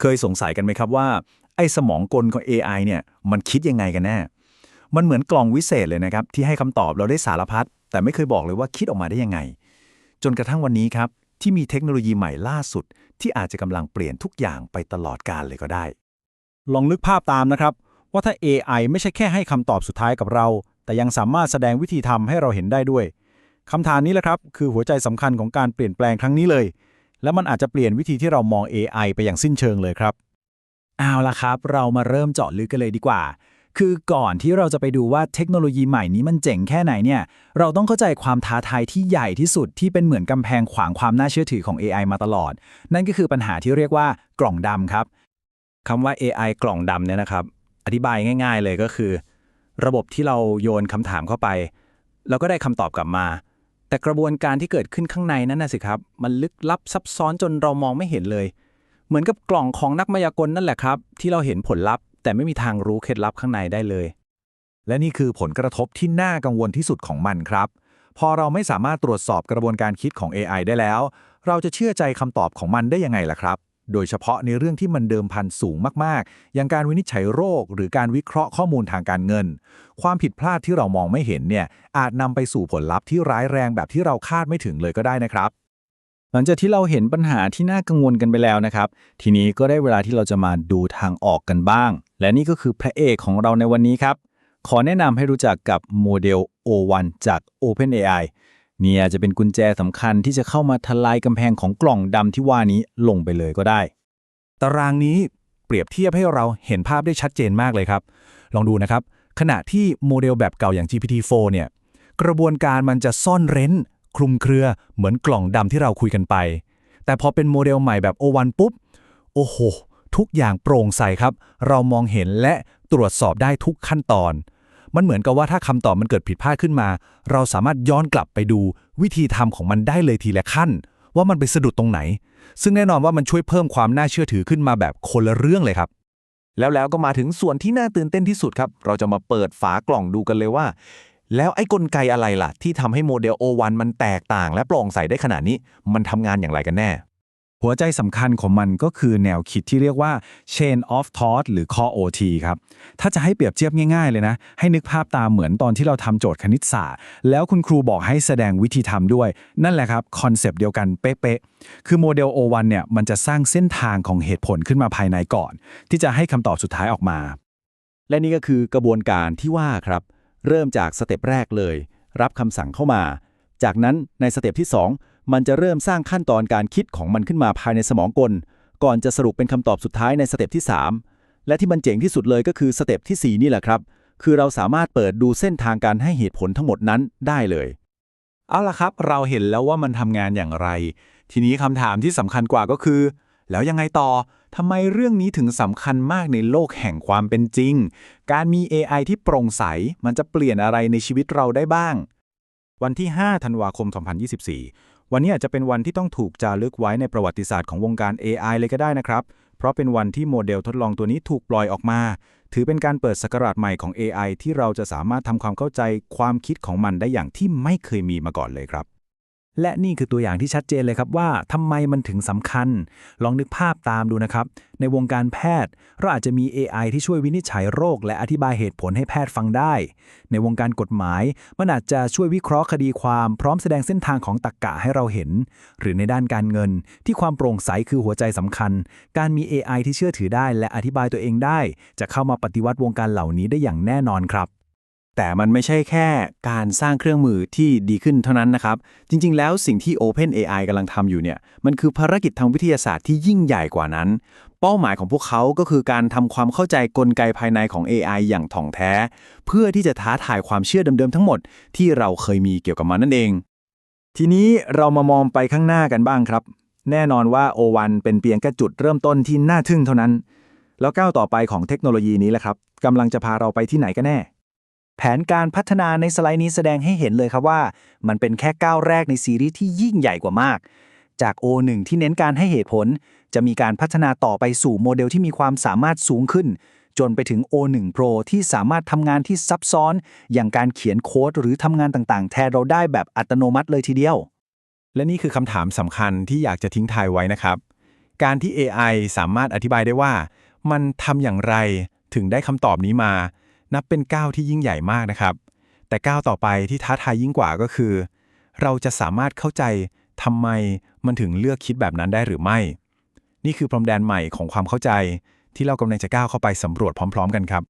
เคยสงสัยกันไหมครับว่า ไอ้สมองกลของ AI เนี่ยมันคิดยังไงกันแน่ มันเหมือนกล่องวิเศษเลยนะครับ ที่ให้คำตอบเราได้สารพัดแต่ไม่เคยบอกเลยว่าคิดออกมาได้ยังไง จนกระทั่งวันนี้ครับ ที่มีเทคโนโลยีใหม่ล่าสุด ที่อาจจะกำลังเปลี่ยนทุกอย่างไปตลอดกาลเลยก็ได้ ลองนึกภาพตามนะครับ ว่าถ้า AI ไม่ใช่แค่ให้คำตอบสุดท้ายกับเรา แต่ยังสามารถแสดงวิธีทำให้เราเห็นได้ด้วยคำถามนี้แหละครับ คือหัวใจสำคัญของการเปลี่ยนแปลงครั้งนี้เลย และมันอาจจะเปลี่ยนวิธีที่เรามอง AI ไปอย่างสิ้นเชิงเลยครับ เอาละครับ เรามาเริ่มเจาะลึกกันเลยดีกว่า คือก่อนที่เราจะไปดูว่าเทคโนโลยีใหม่นี้มันเจ๋งแค่ไหนเนี่ย เราต้องเข้าใจความท้าทายที่ใหญ่ที่สุดที่เป็นเหมือนกำแพงขวางความน่าเชื่อถือของ AI มาตลอด นั่นก็คือปัญหาที่เรียกว่ากล่องดำครับคำว่า AI กล่องดำเนี่ยนะครับ อธิบายง่าย ๆ เลยก็คือ ระบบที่เราโยนคำถามเข้าไป แล้วก็ได้คำตอบกลับมา แต่กระบวนการที่เกิดขึ้นข้างในนั้นนะสิครับ มันลึกลับซับซ้อนจนเรามองไม่เห็นเลย เหมือนกับกล่องของนักมายากลนั่นแหละครับ ที่เราเห็นผลลัพธ์ แต่ไม่มีทางรู้เคล็ดลับข้างในได้เลย และนี่คือผลกระทบที่น่ากังวลที่สุดของมันครับ พอเราไม่สามารถตรวจสอบกระบวนการคิดของ AI ได้แล้ว เราจะเชื่อใจคำตอบของมันได้ยังไงล่ะครับ โดยเฉพาะในเรื่องที่มันเดิมพันสูงมากๆ อย่างการวินิจฉัยโรค หรือการวิเคราะห์ข้อมูลทางการเงิน ความผิดพลาดที่เรามองไม่เห็นเนี่ยอาจนำไปสู่ผลลัพธ์ที่ร้ายแรงแบบที่เราคาดไม่ถึงเลยก็ได้นะครับ หลังจากที่เราเห็นปัญหาที่น่ากังวลกันไปแล้วนะครับ ทีนี้ก็ได้เวลาที่เราจะมาดูทางออกกันบ้าง และนี่ก็คือพระเอกของเราในวันนี้ครับ ขอแนะนำให้รู้จักกับโมเดล O1 จาก OpenAI เนี่ยจะเป็นกุญแจสำคัญที่จะเข้ามาทลายกำแพงของกล่องดำที่ว่านี้ลงไปเลยก็ได้ ตารางนี้เปรียบเทียบให้เราเห็นภาพได้ชัดเจนมากเลยครับ ลองดูนะครับ ขณะที่โมเดลแบบเก่าอย่าง GPT-4 เนี่ยกระบวนการมันจะซ่อนเร้น คลุมเครือ เหมือนกล่องดำที่เราคุยกันไป แต่พอเป็นโมเดลใหม่แบบ O1 ปุ๊บ โอ้โห ทุกอย่างโปร่งใสครับ เรามองเห็นและตรวจสอบได้ทุกขั้นตอน มันเหมือนกับว่าถ้าคำตอบมันเกิดผิดพลาดขึ้นมา เราสามารถย้อนกลับไปดูวิธีทำของมันได้เลยทีละขั้น ว่ามันไปสะดุดตรงไหน ซึ่งแน่นอนว่ามันช่วยเพิ่มความน่าเชื่อถือขึ้นมาแบบคนละเรื่องเลยครับ แล้วแล้วก็มาถึงส่วนที่น่าตื่นเต้นที่สุดครับ เราจะมาเปิดฝากล่องดูกันเลยว่า แล้วไอ้กลไกอะไรล่ะ ที่ทำให้โมเดล O1 มันแตกต่าง และโปร่งใสได้ขนาดนี้ มันทำงานอย่างไรกันแน่ หัวใจสำคัญของมันก็คือแนวคิดที่เรียกว่า chain of thought หรือ core OT ครับ ถ้าจะให้เปรียบเทียบง่ายๆเลยนะ ให้นึกภาพตามเหมือนตอนที่เราทำโจทย์คณิตศาสตร์ แล้วคุณครูบอกให้แสดงวิธีทำด้วย นั่นแหละครับ คอนเซปต์เดียวกันเป๊ะๆ คือโมเดล O1 เนี่ยมันจะสร้างเส้นทางของเหตุผลขึ้นมาภายในก่อน ที่จะให้คำตอบสุดท้ายออกมา และนี่ก็คือกระบวนการที่ว่าครับ เริ่มจากสเต็ปแรกเลย รับคำสั่งเข้ามา จากนั้นในสเต็ปที่ 2 มันจะเริ่มสร้างขั้นตอนการคิดของมันขึ้นมาภายในสมองกล ก่อนจะสรุปเป็นคำตอบสุดท้ายในสเต็ปที่ 3 และที่มันเจ๋งที่สุดเลยก็คือสเต็ปทีสี่4 นี่แหละครับ คือเราสามารถเปิดดูเส้นทางการให้เหตุผลทั้งหมดนั้นได้เลย เอาล่ะครับ เราเห็นแล้วว่ามันทำงานอย่างไร ทีนี้คำถามที่สำคัญกว่าก็คือ แล้วยังไงต่อทำไมเรื่องนี้ถึงสำคัญมากในโลกแห่งความเป็นจริง การมี AI ที่โปร่งใส มันจะเปลี่ยนอะไรในชีวิตเราได้บ้างวันที่ 5 ธันวาคม 2024 วันนี้อาจจะเป็นวันที่ต้องถูกจารึกไว้ในประวัติศาสตร์ของวงการ AI เลยก็ได้นะครับ เพราะเป็นวันที่โมเดลทดลองตัวนี้ถูกปล่อยออกมา ถือเป็นการเปิดสกราชใหม่ของ AI ที่เราจะสามารถทำความเข้าใจความคิดของมันได้อย่างที่ไม่เคยมีมาก่อนเลยครับ และนี่คือตัวอย่างที่ชัดเจนเลยครับว่าทำไมมันถึงสำคัญ ลองนึกภาพตามดูนะครับ ในวงการแพทย์ เราอาจจะมี AI ที่ช่วยวินิจฉัยโรค และอธิบายเหตุผลให้แพทย์ฟังได้ ในวงการกฎหมาย มันอาจจะช่วยวิเคราะห์คดีความพร้อมแสดงเส้นทางของตรรกกะให้เราเห็น หรือในด้านการเงิน ที่ความโปร่งใสคือหัวใจสำคัญ การมี AI ที่เชื่อถือได้ และอธิบายตัวเองได้ จะเข้ามาปฏิวัติวงการเหล่านี้ได้อย่างแน่นอนครับ แต่มันไม่ใช่แค่การสร้างเครื่องมือที่ดีขึ้นเท่านั้นนะครับ จริง ๆ แล้วสิ่งที่ OpenAI กำลังทำอยู่เนี่ย มันคือภารกิจทางวิทยาศาสตร์ที่ยิ่งใหญ่กว่านั้น เป้าหมายของพวกเขาก็คือการทำความเข้าใจกลไกภายในของ AI อย่างถ่องแท้ เพื่อที่จะท้าทายความเชื่อเดิม ๆ ทั้งหมด ที่เราเคยมีเกี่ยวกับมันนั่นเอง ทีนี้เรามามองไปข้างหน้ากันบ้างครับ แน่นอนว่า O1 เป็นเพียงแค่จุดเริ่มต้นที่น่าทึ่งเท่านั้น แล้วก้าวต่อไปของเทคโนโลยีนี้แหละครับกำลังจะพาเราไปที่ไหนกันแน่ แผนการพัฒนาในสไลด์นี้แสดงให้เห็นเลยครับว่า มันเป็นแค่ก้าวแรกในซีรีส์ที่ยิ่งใหญ่กว่ามาก จาก O1 ที่เน้นการให้เหตุผล จะมีการพัฒนาต่อไปสู่โมเดลที่มีความสามารถสูงขึ้น จนไปถึง O1 Pro ที่สามารถทำงานที่ซับซ้อน อย่างการเขียนโค้ดหรือทำงานต่างๆ แทนเราได้แบบอัตโนมัติเลยทีเดียว และนี่คือคำถามสำคัญที่อยากจะทิ้งทายไว้นะครับ การที่ AI สามารถอธิบายได้ว่า มันทำอย่างไรถึงได้คำตอบนี้มา นับเป็นก้าวที่ยิ่งใหญ่มากนะครับ แต่ก้าวต่อไปที่ท้าทายยิ่งกว่าก็คือ เราจะสามารถเข้าใจทำไมมันถึงเลือกคิดแบบนั้นได้หรือไม่ นี่คือพรมแดนใหม่ของความเข้าใจที่เรากำลังจะก้าวเข้าไปสำรวจพร้อม ๆ กันครับ